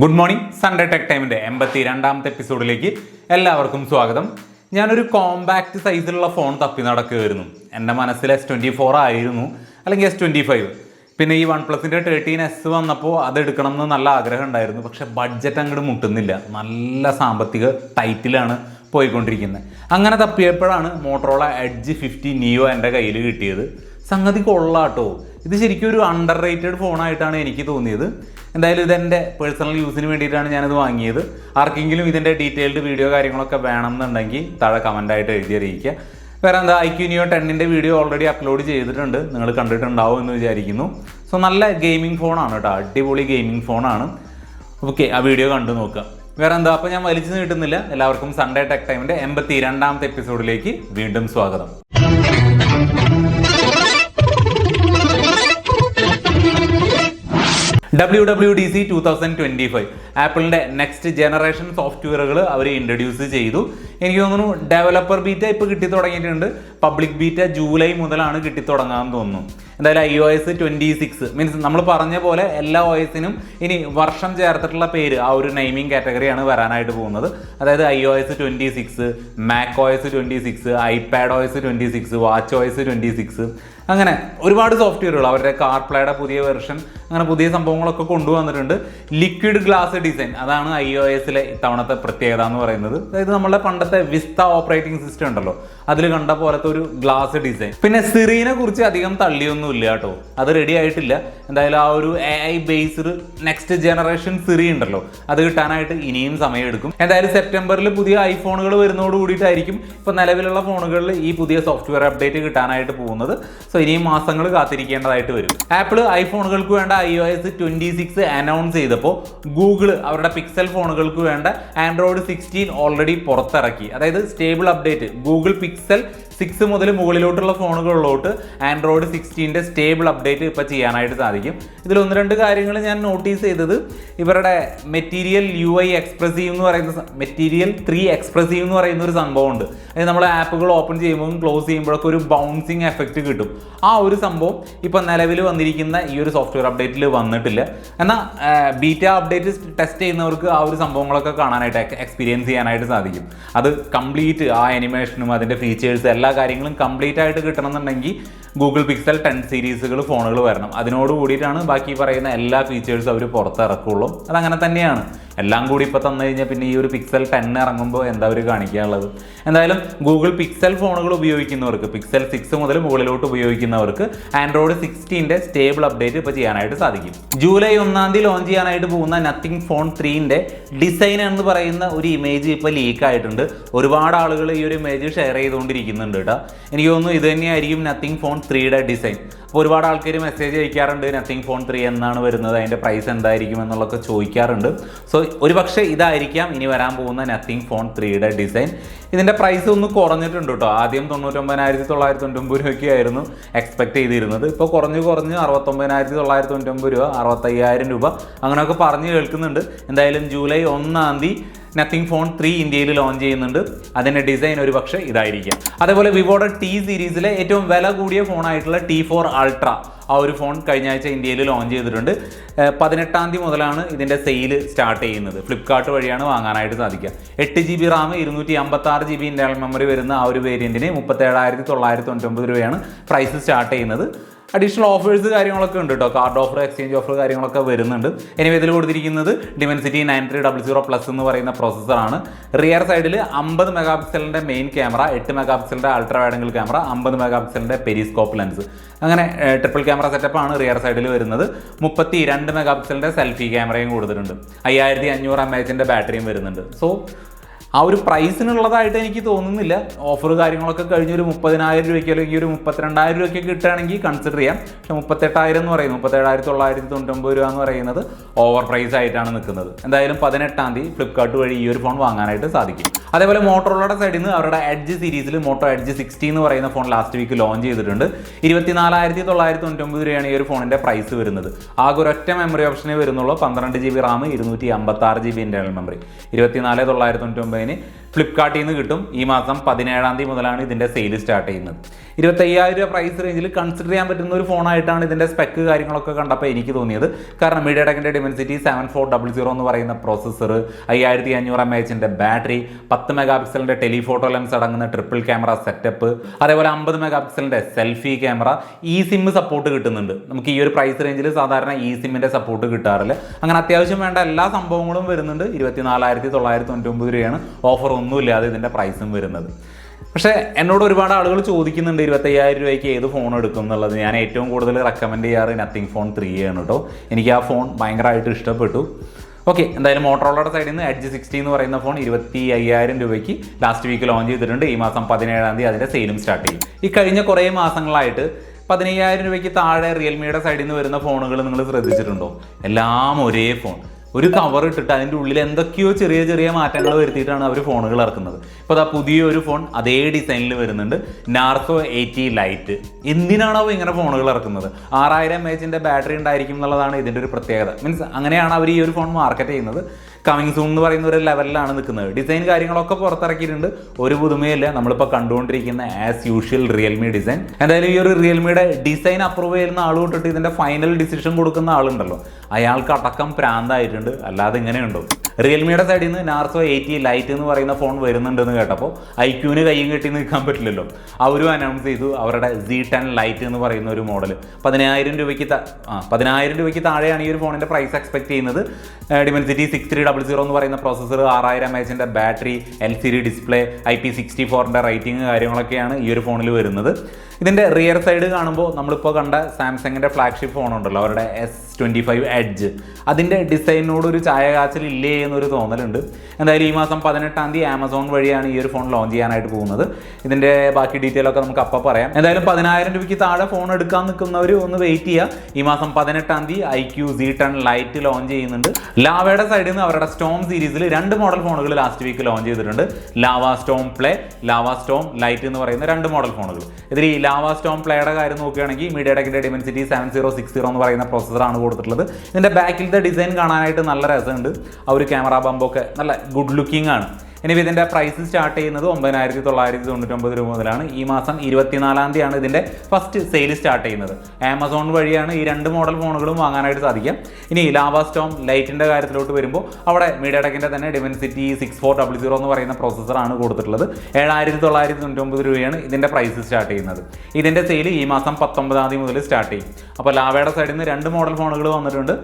Good morning Sunday tech ടൈമിന്റെ എൺപത്തി രണ്ടാമത്തെ എപ്പിസോഡിലേക്ക് എല്ലാവർക്കും സ്വാഗതം. ഞാനൊരു കോമ്പാക്റ്റ് സൈസിലുള്ള ഫോൺ തപ്പി നടക്കുകയായിരുന്നു. എന്റെ മനസ്സിൽ എസ് ട്വന്റി ഫോർ ആയിരുന്നു അല്ലെങ്കിൽ എസ് ട്വന്റി ഫൈവ് പിന്നെ ഈ വൺ പ്ലസിന്റെ തേർട്ടീൻ എസ് വന്നപ്പോൾ അത് എടുക്കണം എന്ന് നല്ല ആഗ്രഹം ഉണ്ടായിരുന്നു. പക്ഷേ ബഡ്ജറ്റ് അങ്ങോട്ട് മുട്ടുന്നില്ല. നല്ല സാമ്പത്തിക ടൈറ്റിലാണ് പോയിക്കൊണ്ടിരിക്കുന്നത്. അങ്ങനെ തപ്പിയപ്പോഴാണ് മോട്ടറോള എഡ്ജ് ഫിഫ്റ്റി നിയോ എന്റെ കയ്യിൽ കിട്ടിയത്. സംഗതി കൊള്ളാട്ടോ. ഇത് ശരിക്കും ഒരു അണ്ടർ റേറ്റഡ് ഫോണായിട്ടാണ് എനിക്ക് തോന്നിയത്. എന്തായാലും ഇതെന്റെ പേഴ്സണൽ യൂസിന് വേണ്ടിയിട്ടാണ് ഞാനിത് വാങ്ങിയത്. ആർക്കെങ്കിലും ഇതിന്റെ ഡീറ്റെയിൽഡ് വീഡിയോ കാര്യങ്ങളൊക്കെ വേണമെന്നുണ്ടെങ്കിൽ താഴെ കമന്റായിട്ട് എഴുതി അറിയിക്കുക. വേറെ എന്താ ഐ ക്യു നിയോ ടെന്നിന്റെ വീഡിയോ ഓൾറെഡി അപ്ലോഡ് ചെയ്തിട്ടുണ്ട്. നിങ്ങൾ കണ്ടിട്ടുണ്ടാവും എന്ന് വിചാരിക്കുന്നു. സോ നല്ല ഗെയിമിംഗ് ഫോണാണ് കേട്ടോ. അടിപൊളി ഗെയിമിംഗ് ഫോണാണ് ഓക്കെ ആ വീഡിയോ കണ്ടു നോക്കുക. വേറെ എന്താ അപ്പോൾ ഞാൻ വലിച്ചു നീട്ടുന്നില്ല. എല്ലാവർക്കും സൺഡേ ടെക് ടൈമിന്റെ എൺപത്തി രണ്ടാമത്തെ എപ്പിസോഡിലേക്ക് വീണ്ടും സ്വാഗതം. W W D C two thousand twenty five ആപ്പിളിന്റെ നെക്സ്റ്റ് ജനറേഷൻ സോഫ്റ്റ്വെയറുകൾ അവർ ഇൻട്രൊഡ്യൂസ് ചെയ്തു. എനിക്ക് തോന്നുന്നു ഡെവലപ്പർ ബീറ്റ ഇപ്പോൾ കിട്ടി തുടങ്ങിയിട്ടുണ്ട്. പബ്ലിക് ബീറ്റ ജൂലൈ മുതലാണ് കിട്ടി തുടങ്ങാമെന്ന് തോന്നുന്നു. എന്തായാലും I O S twenty six means നമ്മൾ പറഞ്ഞ പോലെ എല്ലാ ഒ ഇനി വർഷം ചേർത്തിട്ടുള്ള പേര് ആ ഒരു നെയിമിംഗ് കാറ്റഗറിയാണ് വരാനായിട്ട് പോകുന്നത്. അതായത് I O S twenty six Mac O S twenty six iPad O S twenty six watch O S twenty six അങ്ങനെ ഒരുപാട് സോഫ്റ്റ്വെയറുകൾ അവരുടെ കാർപ്ലയുടെ പുതിയ വെർഷൻ അങ്ങനെ പുതിയ സംഭവങ്ങളൊക്കെ കൊണ്ടുവന്നിട്ടുണ്ട്. ലിക്വിഡ് ഗ്ലാസ് ഡിസൈൻ അതാണ് ഐ ഒ എസിലെ ഇത്തവണത്തെ പ്രത്യേകത എന്ന് പറയുന്നത്. അതായത് നമ്മളുടെ പണ്ടത്തെ വിസ്ത ഓപ്പറേറ്റിംഗ് സിസ്റ്റം ഉണ്ടല്ലോ അതിൽ കണ്ട പോലത്തെ ഒരു ഗ്ലാസ് ഡിസൈൻ പിന്നെ സിറീനെ കുറിച്ച് അധികം തള്ളിയൊന്നും ഇല്ല കേട്ടോ. അത് റെഡി ആയിട്ടില്ല. എന്തായാലും ആ ഒരു A I based next generation Siri ഉണ്ടല്ലോ അത് കിട്ടാനായിട്ട് ഇനിയും സമയമെടുക്കും. എന്തായാലും സെപ്റ്റംബറിൽ പുതിയ ഐഫോണുകൾ വരുന്നതോട് കൂടിയിട്ടായിരിക്കും ഇപ്പൊ നിലവിലുള്ള ഫോണുകളിൽ ഈ പുതിയ സോഫ്റ്റ്വെയർ അപ്ഡേറ്റ് കിട്ടാനായിട്ട് പോകുന്നത്. സോ ഇനിയും മാസങ്ങൾ കാത്തിരിക്കേണ്ടതായിട്ട് വരും. ആപ്പിൾ ഐഫോണുകൾക്ക് വേണ്ട I O S twenty six announce ചെയ്തപ്പോൾ ഗൂഗിൾ അവരുടെ പിക്സൽ ഫോണുകൾക്ക് വേണ്ട ആൻഡ്രോയിഡ് സിക്സ്റ്റീൻ ഓൾറെഡി പുറത്തിറക്കി. അതായത് stable update Google Pixel six മുതൽ മുകളിലോട്ടുള്ള ഫോണുകളിലോട്ട് ആൻഡ്രോയിഡ് സിക്സ്റ്റീന്റെ സ്റ്റേബിൾ അപ്ഡേറ്റ് ഇപ്പോൾ ചെയ്യാനായിട്ട് സാധിക്കും. ഇതിൽ ഒന്ന് രണ്ട് കാര്യങ്ങൾ ഞാൻ നോട്ടീസ് ചെയ്തത്. ഇവരുടെ മെറ്റീരിയൽ യു ഐ എക്സ്പ്രസീവ് എന്ന് പറയുന്ന മെറ്റീരിയൽ ത്രീ എക്സ്പ്രസീവ് എന്ന് പറയുന്ന ഒരു സംഭവമുണ്ട്. അതായത് നമ്മൾ ആപ്പുകൾ ഓപ്പൺ ചെയ്യുമ്പോഴും ക്ലോസ് ചെയ്യുമ്പോഴൊക്കെ ഒരു ബൗൺസിങ് എഫക്റ്റ് കിട്ടും. ആ ഒരു സംഭവം ഇപ്പോൾ നിലവിൽ വന്നിരിക്കുന്ന ഈ ഒരു സോഫ്റ്റ്വെയർ അപ്ഡേറ്റിൽ വന്നിട്ടില്ല. എന്നാൽ ബീറ്റ അപ്ഡേറ്റ് ടെസ്റ്റ് ചെയ്യുന്നവർക്ക് ആ ഒരു സംഭവങ്ങളൊക്കെ കാണാനായിട്ട് എക്സ്പീരിയൻസ് ചെയ്യാനായിട്ട് സാധിക്കും. അത് കംപ്ലീറ്റ് ആ അനിമേഷനും അതിന്റെ ഫീച്ചേഴ്സ് എല്ലാ കാര്യങ്ങളും കംപ്ലീറ്റ് ആയിട്ട് കിട്ടണമെന്നുണ്ടെങ്കിൽ ഗൂഗിൾ പിക്സൽ ടെൻ സീരീസുകൾ ഫോണുകൾ വരണം. അതിനോട് കൂടിയിട്ടാണ് ബാക്കി പറയുന്ന എല്ലാ ഫീച്ചേഴ്സും അവർ പുറത്തിറക്കുള്ളൂ. അതങ്ങനെ തന്നെയാണ്. എല്ലാം കൂടി ഇപ്പോൾ തന്നു കഴിഞ്ഞാൽ പിന്നെ ഈ ഒരു പിക്സൽ ടെൻ ഇറങ്ങുമ്പോൾ എന്താ അവർ കാണിക്കാനുള്ളത്? എന്തായാലും ഗൂഗിൾ പിക്സൽ ഫോണുകൾ ഉപയോഗിക്കുന്നവർക്ക് പിക്സൽ സിക്സ് മുതൽ മുകളിലോട്ട് ഉപയോഗിക്കുന്നവർക്ക് ആൻഡ്രോയിഡ് സിക്സ്റ്റീന്റെ സ്റ്റേബിൾ അപ്ഡേറ്റ് ഇപ്പോൾ ചെയ്യാനായിട്ട് സാധിക്കും. ജൂലൈ ഒന്നാം തീയതി ലോഞ്ച് ചെയ്യാനായിട്ട് പോകുന്ന നത്തിങ് ഫോൺ ത്രീന്റെ ഡിസൈൻ എന്ന് പറയുന്ന ഒരു ഇമേജ് ഇപ്പോൾ ലീക്ക് ആയിട്ടുണ്ട്. ഒരുപാട് ആളുകൾ ഈ ഒരു ഇമേജ് ഷെയർ ചെയ്തുകൊണ്ടിരിക്കുന്നുണ്ട്. കേട്ടോ എനിക്ക് തോന്നുന്നു ഇത് തന്നെയായിരിക്കും നത്തിങ് ഫോൺ ത്രീയുടെ ഡിസൈൻ അപ്പോൾ ഒരുപാട് ആൾക്കാർ മെസ്സേജ് അയക്കാറുണ്ട് നത്തിങ് ഫോൺ ത്രീ എന്നാണ് വരുന്നത് അതിന്റെ പ്രൈസ് എന്തായിരിക്കും? എന്നുള്ളതൊക്കെ ചോദിക്കാറുണ്ട്. സോ ഒരു പക്ഷേ ഇതായിരിക്കാം ഇനി വരാൻ പോകുന്ന നത്തിങ് ഫോൺ ത്രീയുടെ ഡിസൈൻ ഇതിന്റെ പ്രൈസ് ഒന്ന് കുറഞ്ഞിട്ടുണ്ട് കേട്ടോ. ആദ്യം തൊണ്ണൂറ്റൊമ്പതിനായിരത്തി തൊള്ളായിരത്തി തൊണ്ണൂറ്റൊമ്പത് രൂപയ്ക്ക് ആയിരുന്നു എക്സ്പെക്ട് ചെയ്തിരുന്നത്. ഇപ്പോൾ കുറഞ്ഞ് കുറഞ്ഞ് അറുപത്തൊമ്പതിനായിരത്തി തൊള്ളായിരത്തി തൊണ്ണൂറ്റൊമ്പത് രൂപ അറുപത്തയ്യായിരം രൂപ അങ്ങനെയൊക്കെ പറഞ്ഞ് കേൾക്കുന്നുണ്ട്. എന്തായാലും ജൂലൈ ഒന്നാം തീയതി നത്തിങ് ഫോൺ ത്രീ ഇന്ത്യയിൽ ലോഞ്ച് ചെയ്യുന്നുണ്ട്. അതിന്റെ ഡിസൈൻ ഒരു പക്ഷേ ഇതായിരിക്കും. അതേപോലെ വിവോയുടെ ടി സീരീസിലെ ഏറ്റവും വില കൂടിയ ഫോണായിട്ടുള്ള ടി ഫോർ അൾട്ര ആ ഒരു ഫോൺ കഴിഞ്ഞ ആഴ്ച ഇന്ത്യയിൽ ലോഞ്ച് ചെയ്തിട്ടുണ്ട്. പതിനെട്ടാം തീയതി മുതലാണ് ഇതിന്റെ സെയിൽ സ്റ്റാർട്ട് ചെയ്യുന്നത്. ഫ്ലിപ്കാർട്ട് വഴിയാണ് വാങ്ങാനായിട്ട് സാധിക്കുക. എട്ട് ജി ബി റാം ഇരുന്നൂറ്റി അമ്പത്തി ആറ് ജി ബി ഇന്റേണൽ മെമ്മറി വരുന്ന ആ ഒരു വേരിയന്റിന് മുപ്പത്തേഴായിരത്തി തൊള്ളായിരത്തി തൊണ്ണൂറ്റൊമ്പത് രൂപയാണ് പ്രൈസ് സ്റ്റാർട്ട് ചെയ്യുന്നത്. അഡീഷണൽ ഓഫേഴ്സ് കാര്യങ്ങളൊക്കെ ഉണ്ട് കേട്ടോ കാർഡ് ഓഫർ എക്സ്ചേഞ്ച് ഓഫർ കാര്യങ്ങളൊക്കെ വരുന്നുണ്ട്. ഇനി ഇതിൽ കൊടുത്തിരിക്കുന്നത് Dimensity nine three double zero plus എന്ന് പറയുന്ന പ്രോസസ്സറാണ് റിയർ സൈഡിൽ അമ്പത് മെഗാ പിക്സലിന്റെ മെയിൻ ക്യാമറ എട്ട് മെഗാ പിക്സലിന്റെ അൾട്രാ വൈഡ് ക്യാമറ അമ്പത് മെഗാ പിക്സലിന്റെ പെരിസ്കോപ്പ് ലെൻസ് അങ്ങനെ ട്രിപ്പിൾ ക്യാമറ സെറ്റപ്പ് ആണ് റിയർ സൈഡിൽ വരുന്നത്. മുപ്പത്തി രണ്ട് മെഗാ പിക്സലിന്റെ സെൽഫി ക്യാമറയും കൊടുത്തിട്ടുണ്ട്. അയ്യായിരത്തി അഞ്ഞൂറ് എം എച്ചിന്റെ ബാറ്ററിയും വരുന്നുണ്ട്. സോ ആ ഒരു പ്രൈസിനുള്ളതായിട്ട് എനിക്ക് തോന്നുന്നില്ല. ഓഫർ കാര്യങ്ങളൊക്കെ കഴിഞ്ഞ് ഒരു മുപ്പതിനായിരം രൂപയ്ക്ക് അല്ലെങ്കിൽ ഒരു മുപ്പത്തിരണ്ടായിരം രൂപയ്ക്ക് കിട്ടുകയാണെങ്കിൽ കൺസിഡർ ചെയ്യാം. പക്ഷേ മുപ്പത്തെട്ടായിരം എന്ന് പറയുന്നത് മുപ്പത്തേഴായിരത്തി തൊള്ളായിരത്തി തൊണ്ണൂറ്റൊമ്പത് രൂപ എന്ന് പറയുന്നത് ഓവർ പ്രൈസ് ആയിട്ടാണ് നിൽക്കുന്നത്. എന്തായാലും പതിനെട്ടാം തീയതി ഫ്ലിപ്കാർട്ട് വഴി ഈ ഒരു ഫോൺ വാങ്ങാനായിട്ട് സാധിക്കും. അതേപോലെ മോട്ടോറോളയുടെ സൈഡിൽ നിന്ന് അവരുടെ എഡ്ജ് സീരീസിൽ മോട്ടോ എഡ്ജ് സിക്സ്റ്റി എന്ന് പറയുന്ന ഫോൺ ലാസ്റ്റ് വീക്ക് ലോഞ്ച് ചെയ്തിട്ടുണ്ട്. ഇരുപത്തിനാലായിരത്തി തൊള്ളായിരത്തി തൊണ്ണൂറ്റൊമ്പത് രൂപയാണ് ഈ ഒരു ഫോണിന്റെ പ്രൈസ് വരുന്നത്. ആകെ ഒരൊറ്റ മെമ്മറി ഓപ്ഷനേ വരുന്നുള്ളൂ. പന്ത്രണ്ട് ജി ബി റാം ഇരുന്നൂറ്റി അമ്പത്താറ് ജി ബി ഇന്റേണൽ മെമ്മറി ഇരുപത്തിനാല് തൊള്ളായിരത്തി തൊണ്ണൂറ്റൊമ്പതിന് ഫ്ലിപ്കാർട്ടിൽ നിന്ന് കിട്ടും. ഈ മാസം പതിനേഴാം തീയതി മുതലാണ് ഇതിന്റെ സെയിൽ സ്റ്റാർട്ട് ചെയ്യുന്നത്. ഇരുപത്തയ്യായിരം രൂപ പ്രൈസ് റേഞ്ചിൽ കൺസിഡർ ചെയ്യാൻ പറ്റുന്ന ഒരു ഫോണായിട്ടാണ് ഇതിന്റെ സ്പെക്ക് കാര്യങ്ങളൊക്കെ കണ്ടപ്പോൾ എനിക്ക് തോന്നിയത്. കാരണം മീഡിയടക്കിന്റെ Dimensity seven four double zero എന്ന് പറയുന്ന പ്രോസസ്സർ അയ്യായിരത്തി അഞ്ഞൂറ് എം എച്ചിന്റെ ബാറ്ററി പത്ത് മെഗാ പിക്സലിന്റെ ടെലിഫോട്ടോ ലെൻസ് അടങ്ങുന്ന ട്രിപ്പിൾ ക്യാമറ സെറ്റപ്പ് അതേപോലെ അമ്പത് mega പിക്സലിന്റെ selfie camera e SIM support കിട്ടുന്നുണ്ട്. നമുക്ക് ഈ ഒരു പ്രൈസ് റേഞ്ചിൽ സാധാരണ ഇ സിമ്മിന്റെ സപ്പോർട്ട് കിട്ടാറില്ല. അങ്ങനെ അത്യാവശ്യം വേണ്ട എല്ലാ സംഭവങ്ങളും വരുന്നുണ്ട്. ഇരുപത്തിനാലായിരത്തി തൊള്ളായിരത്തി തൊണ്ണൂറ്റൊമ്പത് രൂപയാണ് ഓഫർ ഒന്നുമില്ലാതെ ഇതിന്റെ പ്രൈസും വരുന്നത്. പക്ഷേ എന്നോട് ഒരുപാട് ആളുകൾ ചോദിക്കുന്നുണ്ട് ഇരുപത്തയ്യായിരം രൂപയ്ക്ക് ഏത് ഫോൺ എടുക്കും എന്നുള്ളത്. ഞാൻ ഏറ്റവും കൂടുതൽ റെക്കമെൻഡ് ചെയ്യാറ് നത്തിങ് ഫോൺ ത്രീ ആണ് കേട്ടോ എനിക്ക് ആ ഫോൺ ഭയങ്കരമായിട്ട് ഇഷ്ടപ്പെട്ടു. ഓക്കെ എന്തായാലും മോട്ടറോളയുടെ സൈഡിൽ നിന്ന് എഡ്ജ് സിക്സ്റ്റി എന്ന് പറയുന്ന ഫോൺ ഇരുപത്തി അയ്യായിരം രൂപയ്ക്ക് ലാസ്റ്റ് വീക്ക് ലോഞ്ച് ചെയ്തിട്ടുണ്ട്. ഈ മാസം പതിനേഴാം തീയതി അതിന്റെ സെയിലും സ്റ്റാർട്ട് ചെയ്യും. ഈ കഴിഞ്ഞ കുറേ മാസങ്ങളായിട്ട് പതിനയ്യായിരം രൂപയ്ക്ക് താഴെ റിയൽമിയുടെ സൈഡിൽ നിന്ന് വരുന്ന ഫോണുകൾ നിങ്ങൾ ശ്രദ്ധിച്ചിട്ടുണ്ടോ? എല്ലാം ഒരേ ഫോൺ ഒരു കവർ ഇട്ടിട്ട് അതിന്റെ ഉള്ളിൽ എന്തൊക്കെയോ ചെറിയ ചെറിയ മാറ്റങ്ങൾ വരുത്തിയിട്ടാണ് അവർ ഫോണുകൾ ഇറക്കുന്നത്. ഇപ്പോൾ അതാ പുതിയൊരു ഫോൺ അതേ ഡിസൈനിൽ വരുന്നുണ്ട്. നാർസോ എയ്റ്റി ലൈറ്റ് എന്തിനാണ് അവ ഇങ്ങനെ ഫോണുകൾ ഇറക്കുന്നത്? ആറായിരം എം എച്ചിന്റെ ബാറ്ററി ഉണ്ടായിരിക്കും എന്നുള്ളതാണ് ഇതിന്റെ ഒരു പ്രത്യേകത. മീൻസ് അങ്ങനെയാണ് അവർ ഈ ഒരു ഫോൺ മാർക്കറ്റ് ചെയ്യുന്നത്. കമ്മിങ് സൂൺ എന്ന് പറയുന്ന ഒരു ലെവലിലാണ് നിൽക്കുന്നത്. ഡിസൈൻ കാര്യങ്ങളൊക്കെ പുറത്തിറക്കിയിട്ടുണ്ട്. ഒരു പുതുമയില്ല നമ്മളിപ്പോൾ കണ്ടുകൊണ്ടിരിക്കുന്ന ആസ് യൂഷ്വൽ റിയൽമി ഡിസൈൻ എന്തായാലും ഈ ഒരു റിയൽമിയുടെ ഡിസൈൻ അപ്രൂവ് ചെയ്യുന്ന ആൾ തൊട്ടിട്ട് ഇതിന്റെ ഫൈനൽ ഡിസിഷൻ കൊടുക്കുന്ന ആളുണ്ടല്ലോ. അയാൾക്ക് അടക്കം പ്രാന്തായിട്ടുണ്ട്. അല്ലാതെ ഇങ്ങനെയുണ്ടോ? റിയൽമിയുടെ സൈഡിൽ നിന്ന് നാർസോ എയ്റ്റി ലൈറ്റ് എന്ന് പറയുന്ന ഫോൺ വരുന്നുണ്ടെന്ന് കേട്ടപ്പോൾ ഐക്യൂന് കയ്യും കെട്ടി നിൽക്കാൻ പറ്റില്ലല്ലോ. അവരും അനൗൺസ് ചെയ്തു അവരുടെ സി ടെൻ ലൈറ്റ് എന്ന് പറയുന്ന ഒരു മോഡൽ പതിനായിരം രൂപയ്ക്ക് ആ പതിനായിരം രൂപയ്ക്ക് താഴെയാണ് ഈ ഒരു ഫോണിന്റെ പ്രൈസ് എക്സ്പെക്ട് ചെയ്യുന്നത്. Dimensity six three double zero എന്ന് പറയുന്ന പ്രോസസ്സർ ആറായിരം M എച്ചിന്റെ battery L C D display I P sixty ഫോറിന്റെ റേറ്റിംഗ് കാര്യങ്ങളൊക്കെയാണ് ഈ ഒരു ഫോണിൽ വരുന്നത്. ഇതിന്റെ റിയർ സൈഡ് കാണുമ്പോൾ നമ്മളിപ്പോൾ കണ്ട സാംസങ്ങിന്റെ ഫ്ലാഗ്ഷിപ്പ് ഫോൺ ഉണ്ടല്ലോ അവരുടെ എസ് ട്വന്റി ഫൈവ് എഡ്ജ് അതിന്റെ ഡിസൈനോട് ഒരു ചായ കാച്ചൽ ഇല്ലേ എന്നൊരു തോന്നലുണ്ട്. എന്തായാലും ഈ മാസം പതിനെട്ടാം തീയതി ആമസോൺ വഴിയാണ് ഈ ഒരു ഫോൺ ലോഞ്ച് ചെയ്യാനായിട്ട് പോകുന്നത്. ഇതിന്റെ ബാക്കി ഡീറ്റെയിൽ ഒക്കെ നമുക്ക് അപ്പം പറയാം. എന്തായാലും പതിനായിരം രൂപയ്ക്ക് താഴെ ഫോൺ എടുക്കാൻ നിൽക്കുന്നവർ ഒന്ന് വെയിറ്റ് ചെയ്യുക ഈ മാസം പതിനെട്ടാം തീയതി I Q C ten lite launch ചെയ്യുന്നുണ്ട്. ലാവയുടെ സൈഡിൽ നിന്ന് അവരുടെ സ്റ്റോം സീരീസിൽ രണ്ട് മോഡൽ ഫോണുകൾ ലാസ്റ്റ് വീക്ക് ലോഞ്ച് ചെയ്തിട്ടുണ്ട്. Lava Storm Play Lava Storm Lite എന്ന് പറയുന്ന രണ്ട് മോഡൽ ഫോണുകൾ ഇതിൽ ലാവ സ്റ്റോം പ്ലേയുടെ കാര്യം നോക്കുകയാണെങ്കിൽ media ടെക്കിന്റെ Dimensity seven zero six zero എന്ന് പറയുന്ന പ്രോസസ്സറാണ് കൊടുത്തിട്ടുള്ളത്. ഇതിന്റെ ബാക്കിലത്തെ ഡിസൈൻ കാണാനായിട്ട് നല്ല രസമുണ്ട്. ആ ഒരു ക്യാമറ ബമ്പൊക്കെ നല്ല ഗുഡ് ലുക്കിംഗ് ആണ്. ഇനി ഇതിന്റെ പ്രൈസ് സ്റ്റാർട്ട് ചെയ്യുന്നത് ഒമ്പതിനായിരത്തി തൊള്ളായിരത്തി തൊണ്ണൂറ്റൊമ്പത് രൂപ മുതലാണ്. ഈ മാസം ഇരുപത്തിനാലാം തീയതിയാണ് ഇതിന്റെ ഫസ്റ്റ് സെയിൽ സ്റ്റാർട്ട് ചെയ്യുന്നത്. ആമസോൺ വഴിയാണ് ഈ രണ്ട് മോഡൽ ഫോണുകളും വാങ്ങാനായിട്ട് സാധിക്കാം ഇനി ലാവാ സ്റ്റോം ലൈറ്റിന്റെ കാര്യത്തിലോട്ട് വരുമ്പോൾ അവിടെ മീഡിയടക്കിന്റെ തന്നെ Dimensity six four double zero എന്ന് പറയുന്ന പ്രോസസ്സറാണ് കൊടുത്തിട്ടുള്ളത്. ഏഴായിരത്തി തൊള്ളായിരത്തി തൊണ്ണൂറ്റൊമ്പത് രൂപയാണ് ഇതിന്റെ പ്രൈസ് സ്റ്റാർട്ട് ചെയ്യുന്നത്. ഇതിന്റെ സെയിൽ ഈ മാസം പത്തൊമ്പതാം തീയതി മുതൽ സ്റ്റാർട്ട് ചെയ്യും. അപ്പോൾ ലാവയുടെ സൈഡിൽ നിന്ന് രണ്ട് മോഡൽ ഫോണുകൾ വന്നിട്ടുണ്ട്.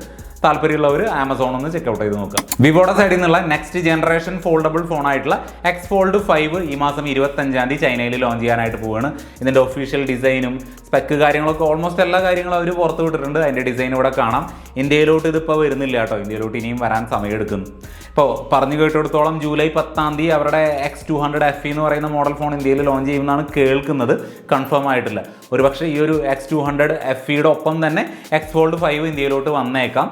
താല്പര്യമുള്ളവർ ആമസോൺ ഒന്ന് ചെക്കൗട്ട് ചെയ്ത് നോക്കാം വിവോയുടെ സൈഡിൽ നിന്നുള്ള നെക്സ്റ്റ് ജനറേഷൻ ഫോൾഡബിൾ ഫോൺ ആയിട്ടുള്ള എക്സ് ഫോൾഡ് ഫൈവ് ഈ മാസം ഇരുപത്തഞ്ചാം തീയതി ചൈനയിൽ ലോഞ്ച് ചെയ്യാനായിട്ട് പോവാണ്. ഇതിന്റെ ഒഫീഷ്യൽ ഡിസൈനും സ്പെക്ക് കാര്യങ്ങളൊക്കെ ഓൾമോസ്റ്റ് എല്ലാ കാര്യങ്ങളും അവർ പുറത്ത് വിട്ടിട്ടുണ്ട്. അതിന്റെ ഡിസൈൻ ഇവിടെ കാണാം. ഇന്ത്യയിലോട്ട് ഇതിപ്പോൾ വരുന്നില്ല കേട്ടോ. ഇന്ത്യയിലോട്ട് ഇനിയും വരാൻ സമയമെടുക്കുന്നു. ഇപ്പോൾ പറഞ്ഞു കേട്ടിടത്തോളം ജൂലൈ പത്താം തീയതി അവരുടെ എക്സ് ടു ഹൺഡ്രഡ് എഫ് എന്ന് പറയുന്ന മോഡൽ ഫോൺ ഇന്ത്യയിൽ ലോഞ്ച് ചെയ്യുമെന്നാണ് കേൾക്കുന്നത്. കൺഫേം ആയിട്ടില്ല. ഒരുപക്ഷെ ഈ ഒരു എക്സ് ടു ഹൺഡ്രഡ് എഫ് ഇയുടെ ഒപ്പം തന്നെ എക്സ് ഫോൾഡ് ഫൈവ് ഇന്ത്യയിലോട്ട് വന്നേക്കാം.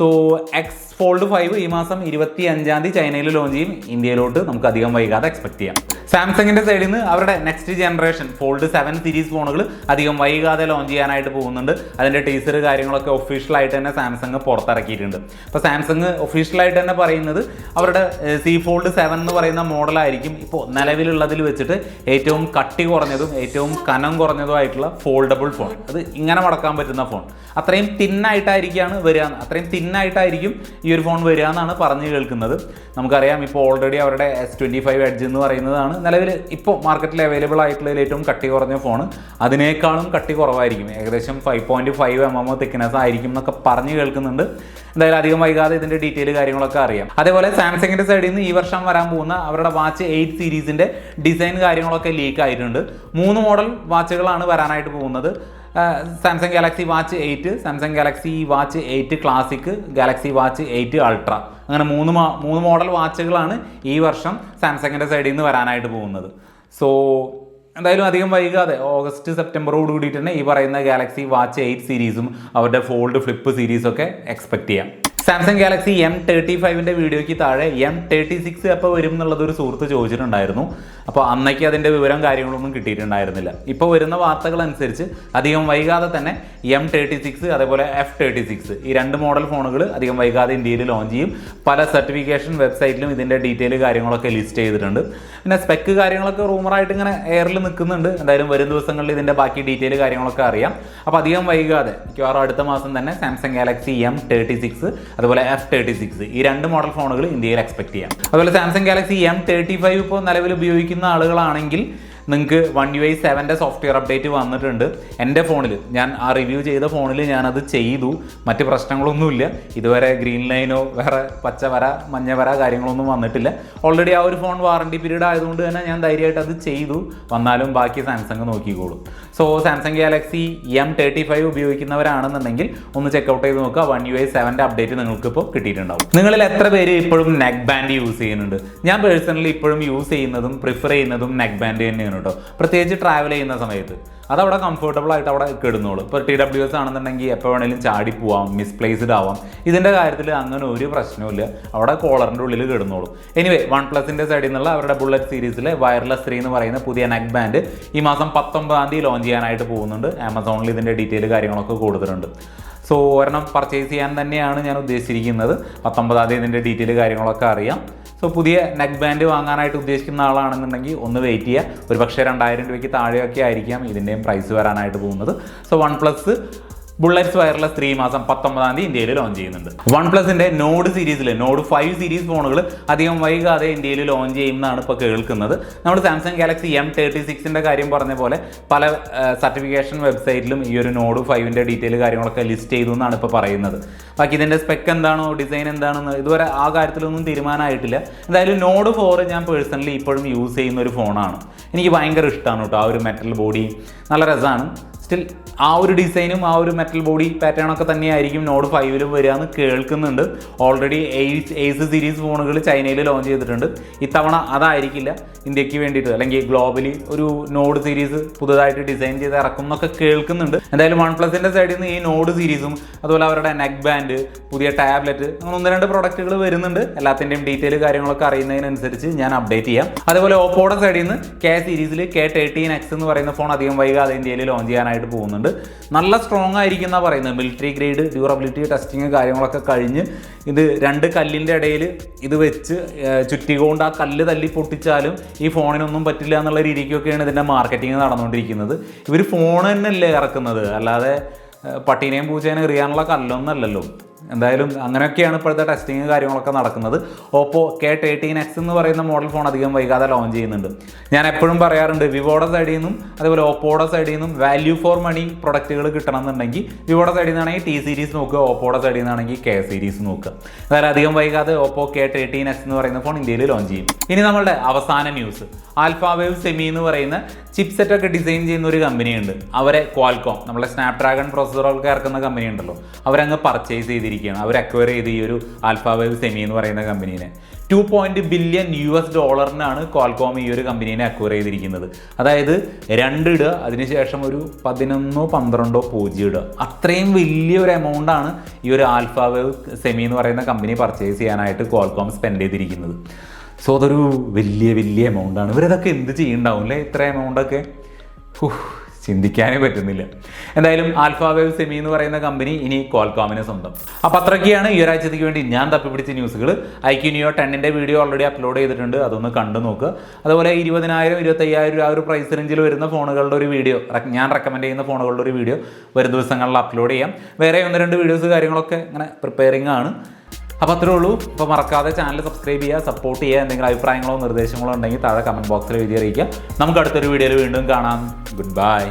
സോ എക്സ് ഫോൾഡ് ഫൈവ് ഈ മാസം ഇരുപത്തി അഞ്ചാം തീയതി ചൈനയിൽ ലോഞ്ച് ചെയ്യും. ഇന്ത്യയിലോട്ട് നമുക്ക് അധികം വൈകാതെ എക്സ്പെക്ട് ചെയ്യാം. സാംസങ്ങിന്റെ സൈഡിൽ നിന്ന് അവരുടെ next generation Fold seven series ഫോണുകൾ അധികം വൈകാതെ ലോഞ്ച് ചെയ്യാനായിട്ട് പോകുന്നുണ്ട്. അതിന്റെ ടീസർ കാര്യങ്ങളൊക്കെ ഒഫീഷ്യലായിട്ട് തന്നെ സാംസങ് പുറത്തിറക്കിയിട്ടുണ്ട്. അപ്പോൾ സാംസങ് ഒഫീഷ്യലായിട്ട് തന്നെ പറയുന്നത് അവരുടെ സി ഫോൾഡ് സെവൻ എന്ന് പറയുന്ന മോഡലായിരിക്കും ഇപ്പോൾ നിലവിലുള്ളതിൽ വെച്ചിട്ട് ഏറ്റവും കട്ടി കുറഞ്ഞതും ഏറ്റവും കനം കുറഞ്ഞതുമായിട്ടുള്ള ഫോൾഡബിൾ ഫോൺ അത് ഇങ്ങനെ മടക്കാൻ പറ്റുന്ന ഫോൺ അത്രയും തിന്നായിട്ടായിരിക്കാണ് വരിക. അത്രയും തിന്നായിട്ടായിരിക്കും ഒരു ഫോൺ വരിക എന്നാണ് പറഞ്ഞു കേൾക്കുന്നത്. നമുക്കറിയാം ഇപ്പോൾ ഓൾറെഡി അവരുടെ എസ് ട്വന്റി ഫൈവ് എഡ്ജ് എന്ന് പറയുന്നതാണ് നിലവിൽ ഇപ്പോൾ മാർക്കറ്റിൽ അവൈലബിൾ ആയിട്ടുള്ളതിൽ ഏറ്റവും കട്ടി കുറഞ്ഞ ഫോൺ അതിനേക്കാളും കട്ടി കുറവായിരിക്കും. ഏകദേശം five point five M M thickness ആയിരിക്കും എന്നൊക്കെ പറഞ്ഞു കേൾക്കുന്നുണ്ട്. എന്തായാലും അധികം വൈകാതെ ഇതിന്റെ ഡീറ്റെയിൽ കാര്യങ്ങളൊക്കെ അറിയാം. അതേപോലെ സാംസങ്ങിന്റെ സൈഡിൽ നിന്ന് ഈ വർഷം വരാൻ പോകുന്ന അവരുടെ വാച്ച് എയ്റ്റ് സീരീസിന്റെ ഡിസൈൻ കാര്യങ്ങളൊക്കെ ലീക്ക് ആയിട്ടുണ്ട്. മൂന്ന് മോഡൽ വാച്ചുകളാണ് വരാനായിട്ട് പോകുന്നത്. Samsung Galaxy Watch eight Samsung Galaxy Watch eight Classic Galaxy Watch eight Ultra അങ്ങനെ മൂന്ന് മൂന്ന് മോഡൽ വാച്ചുകളാണ് ഈ വർഷം സാംസങ്ങിന്റെ സൈഡിൽ നിന്ന് വരാനായിട്ട് പോകുന്നത്. സോ എന്തായാലും അധികം വൈകാതെ ഓഗസ്റ്റ് സെപ്റ്റംബറോട് കൂടിയിട്ട് തന്നെ ഈ പറയുന്ന ഗാലക്സി വാച്ച് എയ്റ്റ് സീരീസും അവരുടെ ഫോൾഡ് ഫ്ലിപ്പ് സീരീസൊക്കെ എക്സ്പെക്റ്റ് ചെയ്യാം. സാംസങ് ഗാലക്സി എം തേർട്ടി ഫൈവിന്റെ വീഡിയോയ്ക്ക് താഴെ എം തേർട്ടി സിക്സ് എപ്പോൾ വരും എന്നുള്ളത് ഒരു സുഹൃത്ത് ചോദിച്ചിട്ടുണ്ടായിരുന്നു. അപ്പോൾ അന്നേക്ക് അതിന്റെ വിവരം കാര്യങ്ങളൊന്നും കിട്ടിയിട്ടുണ്ടായിരുന്നില്ല. ഇപ്പോൾ വരുന്ന വാർത്തകൾ അനുസരിച്ച് അധികം വൈകാതെ തന്നെ എം തേർട്ടി സിക്സ് അതേപോലെ എഫ് തേർട്ടി സിക്സ് ഈ രണ്ട് മോഡൽ ഫോണുകൾ അധികം വൈകാതെ ഇന്ത്യയിൽ ലോഞ്ച് ചെയ്യും. പല സർട്ടിഫിക്കേഷൻ വെബ്സൈറ്റിലും ഇതിന്റെ ഡീറ്റെയിൽ കാര്യങ്ങളൊക്കെ ലിസ്റ്റ് ചെയ്തിട്ടുണ്ട്. പിന്നെ സ്പെക്ക് കാര്യങ്ങളൊക്കെ റൂമറായിട്ട് ഇങ്ങനെ എയറിൽ നിൽക്കുന്നുണ്ട്. എന്തായാലും വരും ദിവസങ്ങളിൽ ഇതിന്റെ ബാക്കി ഡീറ്റെയിൽ കാര്യങ്ങളൊക്കെ അറിയാം. അപ്പോൾ അധികം വൈകാതെ മിക്കവാറും അടുത്ത മാസം തന്നെ Samsung Galaxy M thirty six അതുപോലെ എഫ് തേർട്ടി സിക്സ് ഈ രണ്ട് മോഡൽ ഫോണുകൾ ഇന്ത്യയിൽ എക്സ്പെക്ട് ചെയ്യാം. അതുപോലെ Samsung Galaxy M thirty five ഇപ്പോൾ നിലവിൽ ഉപയോഗിക്കുന്ന ആളുകളാണെങ്കിൽ നിങ്ങൾക്ക് വൺ യു ഐ സെവന്റെ സോഫ്റ്റ്വെയർ അപ്ഡേറ്റ് വന്നിട്ടുണ്ട്. എന്റെ ഫോണിൽ ഞാൻ ആ റിവ്യൂ ചെയ്ത ഫോണിൽ ഞാനത് ചെയ്തു. മറ്റ് പ്രശ്നങ്ങളൊന്നുമില്ല. ഇതുവരെ ഗ്രീൻ ലൈനോ വേറെ പച്ച വര മഞ്ഞ വര കാര്യങ്ങളൊന്നും വന്നിട്ടില്ല. ഓൾറെഡി ആ ഒരു ഫോൺ വാറണ്ടി പീരീഡ് ആയതുകൊണ്ട് തന്നെ ഞാൻ ധൈര്യമായിട്ട് അത് ചെയ്തു. വന്നാലും ബാക്കി സാംസങ് നോക്കിക്കോളും. So Samsung Galaxy M thirty five ഉപയോഗിക്കുന്നവരാണെന്നുണ്ടെങ്കിൽ ഒന്ന് ചെക്കൗട്ട് ചെയ്ത് നോക്കുക. വൺ യു ഐ സെവന്റെ അപ്ഡേറ്റ് നിങ്ങൾക്ക് ഇപ്പോൾ കിട്ടിയിട്ടുണ്ടാവും. നിങ്ങളിൽ എത്ര പേര് ഇപ്പോഴും നെക്ക് ബാൻഡ് യൂസ് ചെയ്യുന്നുണ്ട്? ഞാൻ പേഴ്സണലി ഇപ്പോഴും യൂസ് ചെയ്യുന്നതും പ്രിഫർ ചെയ്യുന്നതും നെക്ക് ബാൻഡ് തന്നെയാണ് കേട്ടോ പ്രത്യേകിച്ച് ട്രാവൽ ചെയ്യുന്ന സമയത്ത്. അതവിടെ കംഫർട്ടബിൾ ആയിട്ട് അവിടെ കിടന്നോളും. ഇപ്പോൾ ടി ഡബ്ല്യു എസ് ആണെന്നുണ്ടെങ്കിൽ എപ്പോൾ വേണേലും ചാടി പോവാം മിസ്പ്ലേസ്ഡ് ആവാം. ഇതിന്റെ കാര്യത്തിൽ അങ്ങനെ ഒരു പ്രശ്നവുമില്ല. അവിടെ കോളറിന്റെ ഉള്ളിൽ കിടന്നോളും. എനിവേ വൺ പ്ലസിന്റെ സൈഡിൽ നിന്നുള്ള അവരുടെ ബുള്ളറ്റ് സീരീസിലെ വയർലെസ് ത്രീ എന്ന് പറയുന്ന പുതിയ നെക്ക് ബാൻഡ് ഈ മാസം പത്തൊമ്പതാം തീയതി ലോഞ്ച് ചെയ്യാനായിട്ട് പോകുന്നുണ്ട്. ആമസോണിൽ ഇതിന്റെ ഡീറ്റെയിൽ കാര്യങ്ങളൊക്കെ കൊടുത്തിട്ടുണ്ട്. സോ ഒരെണ്ണം പർച്ചേസ് ചെയ്യാൻ തന്നെയാണ് ഞാൻ ഉദ്ദേശിച്ചിരിക്കുന്നത്. പത്തൊമ്പതാം തീയതി ഇതിന്റെ ഡീറ്റെയിൽ കാര്യങ്ങളൊക്കെ അറിയാം. സോ പുതിയ നെക്ക് ബാൻഡ് വാങ്ങാനായിട്ട് ഉദ്ദേശിക്കുന്ന ആളാണെന്നുണ്ടെങ്കിൽ ഒന്ന് വെയിറ്റ് ചെയ്യുക. ഒരു പക്ഷേ രണ്ടായിരം രൂപയ്ക്ക് താഴെയൊക്കെ ആയിരിക്കാം ഇതിന്റെയും പ്രൈസ് വരാനായിട്ട് പോകുന്നത്. So One Plus Bullets Wireless three മാസം പത്തൊമ്പതാം തീയതി ഇന്ത്യയിൽ ലോഞ്ച് ചെയ്യുന്നുണ്ട്. One പ്ലസിന്റെ Nord series Nord five series ഫോണുകൾ അധികം വൈകാതെ ഇന്ത്യയിൽ ലോഞ്ച് ചെയ്യുന്നതാണ് ഇപ്പോൾ കേൾക്കുന്നത്. നമ്മൾ സാംസങ് ഗാലക്സി എം തേർട്ടി സിക്സിന്റെ കാര്യം പറഞ്ഞ പോലെ പല സർട്ടിഫിക്കേഷൻ വെബ്സൈറ്റിലും ഈ ഒരു നോഡ് ഫൈവിന്റെ ഡീറ്റെയിൽ കാര്യങ്ങളൊക്കെ ലിസ്റ്റ് ചെയ്തു എന്നാണ് ഇപ്പോൾ പറയുന്നത്. ബാക്കി ഇതിന്റെ സ്പെക്ക് എന്താണോ ഡിസൈൻ എന്താണെന്ന് ഇതുവരെ ആ കാര്യത്തിലൊന്നും തീരുമാനമായിട്ടില്ല. എന്തായാലും നോഡ് ഫോർ ഞാൻ പേഴ്സണലി ഇപ്പോഴും യൂസ് ചെയ്യുന്ന ഒരു ഫോണാണ് എനിക്ക് ഭയങ്കര ഇഷ്ടമാണ് കേട്ടോ. ആ ഒരു മെറ്റൽ ബോഡി നല്ല രസമാണ്. സ്റ്റിൽ ആ ഒരു ഡിസൈനും ആ ഒരു മെറ്റൽ ബോഡി പാറ്റേൺ ഒക്കെ തന്നെയായിരിക്കും നോഡ് ഫൈവിലും വരിക എന്ന് കേൾക്കുന്നുണ്ട്. ഓൾറെഡി എയ്സ് എയ്സ് സീരീസ് ഫോണുകൾ ചൈനയിൽ ലോഞ്ച് ചെയ്തിട്ടുണ്ട്. ഇത്തവണ അതായിരിക്കില്ല. ഇന്ത്യയ്ക്ക് വേണ്ടിയിട്ട് അല്ലെങ്കിൽ ഗ്ലോബലി ഒരു നോഡ് സീരീസ് പുതുതായിട്ട് ഡിസൈൻ ചെയ്ത് ഇറക്കും എന്നൊക്കെ കേൾക്കുന്നുണ്ട്. എന്തായാലും വൺ പ്ലസിന്റെ സൈഡിൽ നിന്ന് ഈ നോഡ് സീരീസും അതുപോലെ അവരുടെ നെക്ക് ബാൻഡ് പുതിയ ടാബ്ലറ്റ് അങ്ങനെ ഒന്ന് രണ്ട് പ്രൊഡക്റ്റുകൾ വരുന്നുണ്ട്. എല്ലാത്തിന്റെയും ഡീറ്റെയിൽ കാര്യങ്ങളൊക്കെ അറിയുന്നതിനനുസരിച്ച് ഞാൻ അപ്ഡേറ്റ് ചെയ്യാം. അതുപോലെ ഓപ്പോയുടെ സൈഡിൽ നിന്ന് കെ സീരീസിൽ കെ തേർട്ടീൻ എക്സ് എന്ന് പറയുന്ന ഫോൺ അധികം വൈകാതെ ഇന്ത്യയിൽ ലോഞ്ച് ചെയ്യാനായിട്ട് പോകുന്നുണ്ട്. നല്ല സ്ട്രോങ് ആയിരിക്കും എന്നാണ് പറയുന്നത്. മിലിറ്ററി ഗ്രേഡ് ഡ്യൂറബിലിറ്റി ടെസ്റ്റിങ് കാര്യങ്ങളൊക്കെ കഴിഞ്ഞ് ഇത് രണ്ട് കല്ലിന്റെ ഇടയിൽ ഇത് വെച്ച് ചുറ്റികൊണ്ട് ആ കല്ല് തല്ലി പൊട്ടിച്ചാലും ഈ ഫോണിനൊന്നും പറ്റില്ല എന്നുള്ള രീതിക്കൊക്കെയാണ് ഇതിന്റെ മാർക്കറ്റിംഗ് നടന്നുകൊണ്ടിരിക്കുന്നത്. ഇവർ ഫോൺ തന്നെയല്ലേ ഇറക്കുന്നത്. അല്ലാതെ പട്ടീനെയും പൂച്ചേനെയും എറിയാനുള്ള കല്ലൊന്നല്ലല്ലോ എന്തായാലും അങ്ങനെയൊക്കെയാണ് ഇപ്പോഴത്തെ ടെസ്റ്റിങ് കാര്യങ്ങളൊക്കെ നടക്കുന്നത്. ഓപ്പോ കെ തേർട്ടീൻ എക്സ് എന്ന് പറയുന്ന മോഡൽ ഫോൺ അധികം വൈകാതെ ലോഞ്ച് ചെയ്യുന്നുണ്ട്. ഞാൻ എപ്പോഴും പറയാറുണ്ട് വിവോയുടെ സൈഡിൽ നിന്നും അതുപോലെ ഓപ്പോയുടെ സൈഡിൽ നിന്നും വാല്യൂ ഫോർ മണി പ്രൊഡക്റ്റുകൾ കിട്ടണമെന്നുണ്ടെങ്കിൽ വിവോയുടെ സൈഡിൽ നിന്നാണെങ്കിൽ ടി സീരീസ് നോക്കുക ഓപ്പോയുടെ സൈഡിൽ നിന്നാണെങ്കിൽ കെ സീരീസ് നോക്കുക. അതായത് അധികം വൈകാതെ ഓപ്പോ കെ തേർട്ടീൻ എക്സ് എന്ന് പറയുന്ന ഫോൺ ഇന്ത്യയിൽ ലോഞ്ച് ചെയ്യും. ഇനി നമ്മളുടെ അവസാന ന്യൂസ് ആൽഫാവേവ് സെമി എന്ന് പറയുന്ന ചിപ്സെറ്റ് ഒക്കെ ഡിസൈൻ ചെയ്യുന്ന ഒരു കമ്പനിയുണ്ട് അവരെ ക്വാൽകോം നമ്മളെ സ്നാപ്ഡ്രാഗൺ പ്രോസസ്സറുകൾക്ക് ഇറക്കുന്ന കമ്പനി ഉണ്ടല്ലോ. അവരങ്ങ് പർച്ചേസ് ചെയ്തിരിക്കുകയാണ്. അവർ അക്വയർ ചെയ്ത് ഈ ഒരു ആൽഫാവേവ് സെമി എന്ന് പറയുന്ന കമ്പനീനെ two point billion U S ഡോളറിനാണ് Qualcomm ഈ ഒരു കമ്പനീനെ അക്വയർ ചെയ്തിരിക്കുന്നത്. അതായത് രണ്ട് അതിനുശേഷം ഒരു പതിനൊന്നോ പന്ത്രണ്ടോ പൂജ്യം ഇടുക അത്രയും വലിയൊരു എമൗണ്ടാണ് ഈ ഒരു ആൽഫാവേവ് സെമി എന്ന് പറയുന്ന കമ്പനി പർച്ചേസ് ചെയ്യാനായിട്ട് കോൾകോം സ്പെൻഡ് ചെയ്തിരിക്കുന്നത്. സോ അതൊരു വലിയ വലിയ എമൗണ്ടാണ് ഇവരതൊക്കെ എന്ത് ചെയ്യുന്നുണ്ടാവും അല്ലേ ഇത്ര എമൗണ്ട് ഒക്കെ? ചിന്തിക്കാനേ പറ്റുന്നില്ല. എന്തായാലും ആൽഫാവേവ് സെമി എന്ന് പറയുന്ന കമ്പനി ഇനി കോൽകോമിന് സ്വന്തം. അപ്പോൾ അത്രയ്ക്കാണ് ഈ ഒരാഴ്ചത്തേക്ക് വേണ്ടി ഞാൻ തപ്പിപ്പിടിച്ച ന്യൂസുകൾ ഐ ക്യു ന്യൂയോ ടെന്നിന്റെ വീഡിയോ ഓൾറെഡി അപ്ലോഡ് ചെയ്തിട്ടുണ്ട്. അതൊന്ന് കണ്ടു നോക്ക്. അതുപോലെ ഇരുപതിനായിരം ഇരുപത്തയ്യായിരം രൂപ ആ ഒരു പ്രൈസ് റേഞ്ചിൽ വരുന്ന ഫോണുകളുടെ ഒരു വീഡിയോ ഞാൻ റെക്കമെൻഡ് ചെയ്യുന്ന ഫോണുകളുടെ ഒരു വീഡിയോ വരും ദിവസങ്ങളിൽ അപ്ലോഡ് ചെയ്യാം. വേറെ ഒന്ന് രണ്ട് വീഡിയോസ് കാര്യങ്ങളൊക്കെ ഇങ്ങനെ പ്രിപ്പയറിംഗ് ആണ്. അപ്പോൾ അത്രേ ഉള്ളൂ. ഇപ്പോൾ മറക്കാതെ ചാനൽ സബ്സ്ക്രൈബ് ചെയ്യുക സപ്പോർട്ട് ചെയ്യുക എന്തെങ്കിലും അഭിപ്രായങ്ങളോ നിർദ്ദേശങ്ങളോ ഉണ്ടെങ്കിൽ താഴെ കമന്റ് ബോക്സിൽ എഴുതി അറിയിക്കുക. നമുക്ക് അടുത്തൊരു വീഡിയോയിൽ വീണ്ടും കാണാം. Good bye